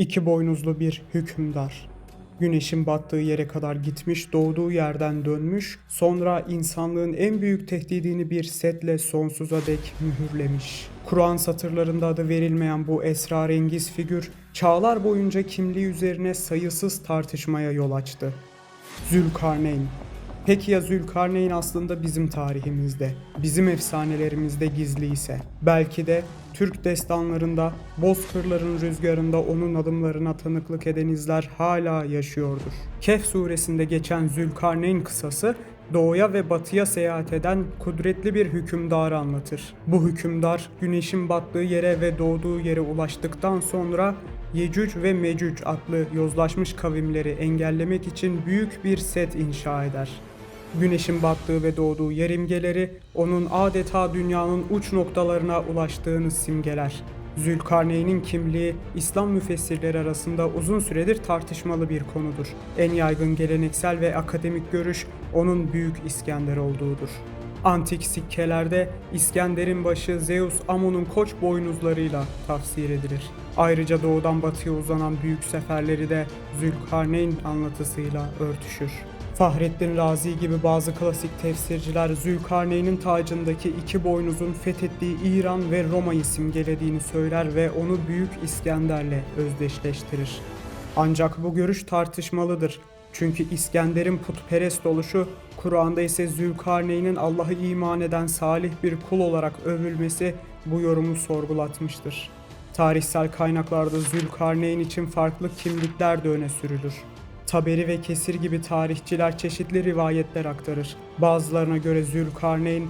İki boynuzlu bir hükümdar. Güneşin battığı yere kadar gitmiş, doğduğu yerden dönmüş, sonra insanlığın en büyük tehdidini bir setle sonsuza dek mühürlemiş. Kur'an satırlarında adı verilmeyen bu esrarengiz figür, çağlar boyunca kimliği üzerine sayısız tartışmaya yol açtı. Zülkarneyn. Peki ya Zülkarneyn aslında bizim tarihimizde, bizim efsanelerimizde gizli ise? Belki de Türk destanlarında, bozkırların rüzgarında onun adımlarına tanıklık eden izler hala yaşıyordur. Kehf suresinde geçen Zülkarneyn kısası, doğuya ve batıya seyahat eden kudretli bir hükümdarı anlatır. Bu hükümdar güneşin battığı yere ve doğduğu yere ulaştıktan sonra Yecüc ve Mecüc adlı yozlaşmış kavimleri engellemek için büyük bir set inşa eder. Güneşin battığı ve doğduğu yer imgeleri onun adeta dünyanın uç noktalarına ulaştığını simgeler. Zülkarneyn'in kimliği İslam müfessirleri arasında uzun süredir tartışmalı bir konudur. En yaygın geleneksel ve akademik görüş onun Büyük İskender olduğudur. Antik sikkelerde İskender'in başı Zeus Amon'un koç boynuzlarıyla tafsir edilir. Ayrıca doğudan batıya uzanan büyük seferleri de Zülkarneyn anlatısıyla örtüşür. Fahrettin Razi gibi bazı klasik tefsirciler Zülkarneyn'in tacındaki iki boynuzun fethettiği İran ve Roma'yı simgelediğini söyler ve onu Büyük İskender'le özdeşleştirir. Ancak bu görüş tartışmalıdır. Çünkü İskender'in putperest oluşu, Kur'an'da ise Zülkarneyn'in Allah'ı iman eden salih bir kul olarak övülmesi bu yorumu sorgulatmıştır. Tarihsel kaynaklarda Zülkarneyn için farklı kimlikler de öne sürülür. Taberi ve Kesir gibi tarihçiler çeşitli rivayetler aktarır. Bazılarına göre Zülkarneyn,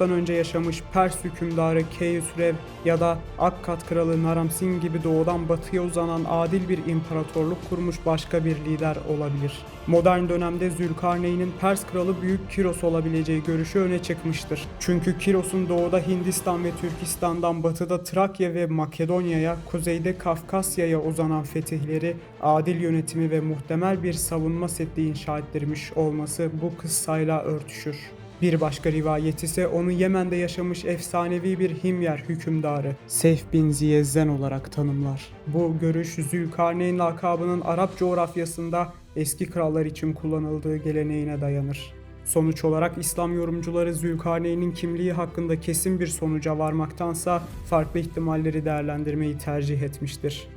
önce yaşamış Pers hükümdarı Keyhüsrev ya da Akkad kralı Naram-Sin gibi doğudan batıya uzanan adil bir imparatorluk kurmuş başka bir lider olabilir. Modern dönemde Zülkarneyn'in Pers kralı Büyük Kiros olabileceği görüşü öne çıkmıştır. Çünkü Kiros'un doğuda Hindistan ve Türkistan'dan batıda Trakya ve Makedonya'ya, kuzeyde Kafkasya'ya uzanan fetihleri, adil yönetimi ve muhtemel bir savunma setli inşa ettirmiş olması bu kıssayla örtüşür. Bir başka rivayet ise onu Yemen'de yaşamış efsanevi bir Himyer hükümdarı Seyf bin Ziyezzen olarak tanımlar. Bu görüş Zülkarneyn lakabının Arap coğrafyasında eski krallar için kullanıldığı geleneğine dayanır. Sonuç olarak İslam yorumcuları Zülkarneyn'in kimliği hakkında kesin bir sonuca varmaktansa farklı ihtimalleri değerlendirmeyi tercih etmiştir.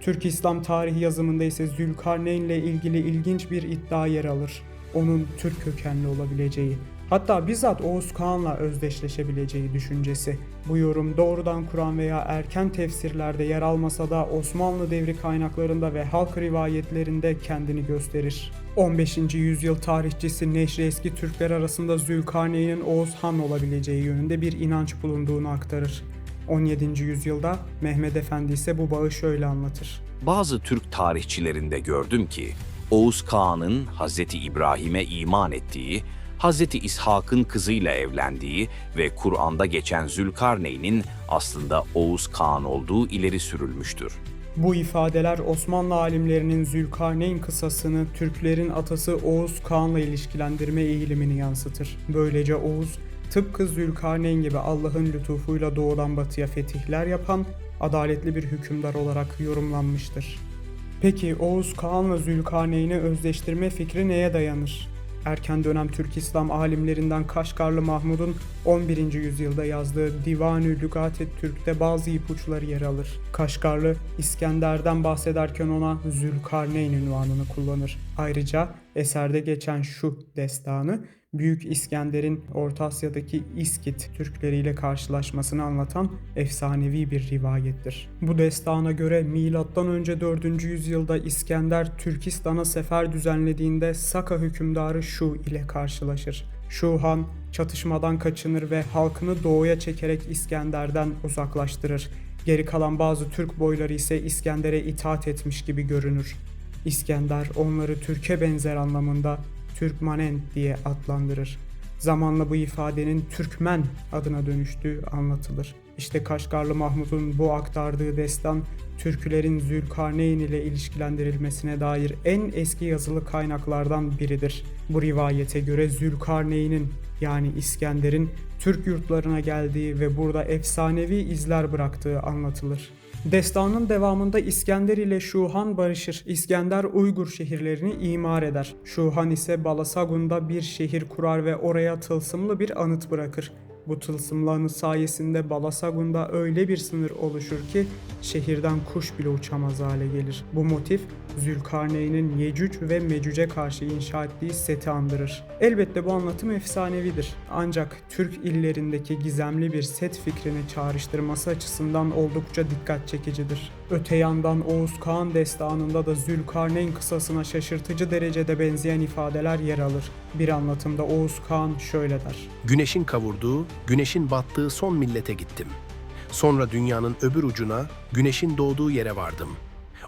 Türk İslam tarihi yazımında ise Zülkarneyn ile ilgili ilginç bir iddia yer alır. Onun Türk kökenli olabileceği, hatta bizzat Oğuz Kağan'la özdeşleşebileceği düşüncesi. Bu yorum doğrudan Kur'an veya erken tefsirlerde yer almasa da Osmanlı devri kaynaklarında ve halk rivayetlerinde kendini gösterir. 15. yüzyıl tarihçisi Neşri Eski Türkler arasında Zülkarneyn'in Oğuz Han olabileceği yönünde bir inanç bulunduğunu aktarır. 17. yüzyılda Mehmet Efendi ise bu bağı şöyle anlatır. Bazı Türk tarihçilerinde gördüm ki Oğuz Kağan'ın Hz. İbrahim'e iman ettiği, Hz. İshak'ın kızıyla evlendiği ve Kur'an'da geçen Zülkarneyn'in aslında Oğuz Kağan olduğu ileri sürülmüştür. Bu ifadeler Osmanlı alimlerinin Zülkarneyn kısasını Türklerin atası Oğuz Kağan'la ilişkilendirme eğilimini yansıtır. Böylece Oğuz, tıpkı Zülkarneyn gibi Allah'ın lütufuyla doğudan batıya fetihler yapan adaletli bir hükümdar olarak yorumlanmıştır. Peki Oğuz Kağan'la Zülkarneyn'i özdeştirme fikri neye dayanır? Erken dönem Türk İslam alimlerinden Kaşgarlı Mahmud'un 11. yüzyılda yazdığı Divan-ı Lügat-ı Türk'te bazı ipuçları yer alır. Kaşgarlı, İskender'den bahsederken ona Zülkarneyn ünvanını kullanır. Ayrıca eserde geçen şu destanı, Büyük İskender'in Orta Asya'daki İskit Türkleriyle karşılaşmasını anlatan efsanevi bir rivayettir. Bu destana göre M.Ö. 4. yüzyılda İskender Türkistan'a sefer düzenlediğinde Saka hükümdarı Şu ile karşılaşır. Şu han çatışmadan kaçınır ve halkını doğuya çekerek İskender'den uzaklaştırır. Geri kalan bazı Türk boyları ise İskender'e itaat etmiş gibi görünür. İskender onları Türk'e benzer anlamında Türkmanen diye adlandırır. Zamanla bu ifadenin Türkmen adına dönüştüğü anlatılır. İşte Kaşgarlı Mahmud'un bu aktardığı destan Türkülerin Zülkarneyn ile ilişkilendirilmesine dair en eski yazılı kaynaklardan biridir. Bu rivayete göre Zülkarneyn'in yani İskender'in Türk yurtlarına geldiği ve burada efsanevi izler bıraktığı anlatılır. Destanın devamında İskender ile Şuhan barışır. İskender Uygur şehirlerini imar eder. Şuhan ise Balasagun'da bir şehir kurar ve oraya tılsımlı bir anıt bırakır. Bu tılsımlı anıt sayesinde Balasagun'da öyle bir sınır oluşur ki şehirden kuş bile uçamaz hale gelir. Bu motif Zülkarneyn'in Yecüc ve Mecüc'e karşı inşa ettiği seti andırır. Elbette bu anlatım efsanevidir. Ancak Türk illerindeki gizemli bir set fikrini çağrıştırması açısından oldukça dikkat çekicidir. Öte yandan Oğuz Kağan destanında da Zülkarneyn kısasına şaşırtıcı derecede benzeyen ifadeler yer alır. Bir anlatımda Oğuz Kağan şöyle der. Güneşin kavurduğu, güneşin battığı son millete gittim. Sonra dünyanın öbür ucuna, güneşin doğduğu yere vardım.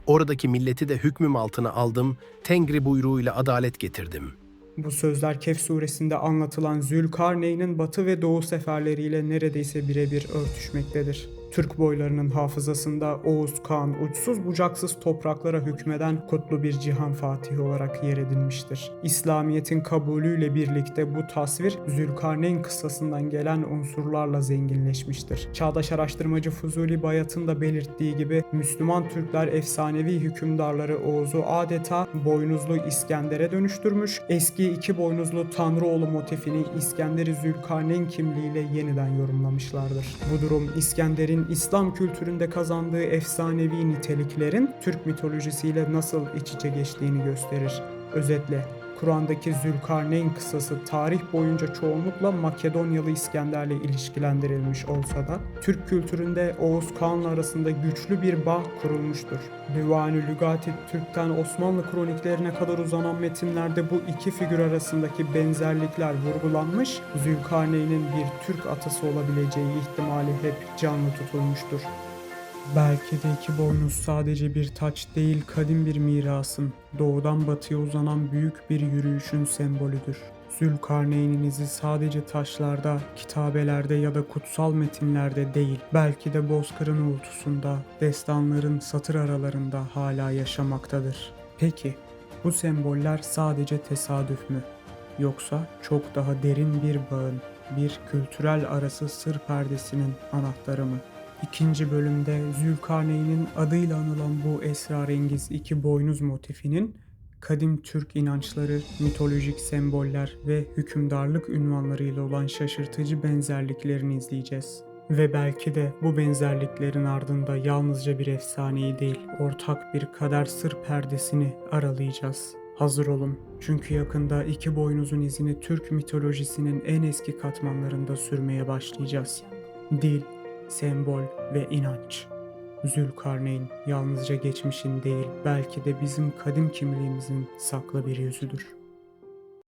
Oradaki milleti de hükmüm altına aldım, Tengri buyruğuyla adalet getirdim. Bu sözler Kehf suresinde anlatılan Zülkarneyn'in batı ve doğu seferleriyle neredeyse birebir örtüşmektedir. Türk boylarının hafızasında Oğuz Kağan uçsuz bucaksız topraklara hükmeden kutlu bir cihan fatihi olarak yer edinmiştir. İslamiyet'in kabulüyle birlikte bu tasvir Zülkarneyn kıssasından gelen unsurlarla zenginleşmiştir. Çağdaş araştırmacı Fuzuli Bayat'ın da belirttiği gibi Müslüman Türkler efsanevi hükümdarları Oğuz'u adeta boynuzlu İskender'e dönüştürmüş, eski iki boynuzlu Tanrıoğlu motifini İskender'i Zülkarneyn kimliğiyle yeniden yorumlamışlardır. Bu durum İskender'in İslam kültüründe kazandığı efsanevi niteliklerin Türk mitolojisiyle nasıl iç içe geçtiğini gösterir. Özetle Kur'an'daki Zülkarneyn kıssası tarih boyunca çoğunlukla Makedonyalı İskender'le ilişkilendirilmiş olsa da Türk kültüründe Oğuz Kağan'la arasında güçlü bir bağ kurulmuştur. Divan-ı Lügati Türk'ten Osmanlı kroniklerine kadar uzanan metinlerde bu iki figür arasındaki benzerlikler vurgulanmış, Zülkarneyn'in bir Türk atası olabileceği ihtimali hep canlı tutulmuştur. Belki de iki boynuz sadece bir taç değil kadim bir mirasın, doğudan batıya uzanan büyük bir yürüyüşün sembolüdür. Zülkarneyn'in izi sadece taşlarda, kitabelerde ya da kutsal metinlerde değil, belki de Bozkır'ın uğultusunda, destanların satır aralarında hala yaşamaktadır. Peki, bu semboller sadece tesadüf mü? Yoksa çok daha derin bir bağın, bir kültürel arası sır perdesinin anahtarı mı? İkinci bölümde Zülkarneyn'in adıyla anılan bu esrarengiz iki boynuz motifinin kadim Türk inançları, mitolojik semboller ve hükümdarlık ünvanlarıyla olan şaşırtıcı benzerliklerini izleyeceğiz. Ve belki de bu benzerliklerin ardında yalnızca bir efsaneyi değil, ortak bir kader sır perdesini aralayacağız. Hazır olun çünkü yakında iki boynuzun izini Türk mitolojisinin en eski katmanlarında sürmeye başlayacağız. Dil, sembol ve inanç. Zülkarneyn yalnızca geçmişin değil belki de bizim kadim kimliğimizin saklı bir yüzüdür.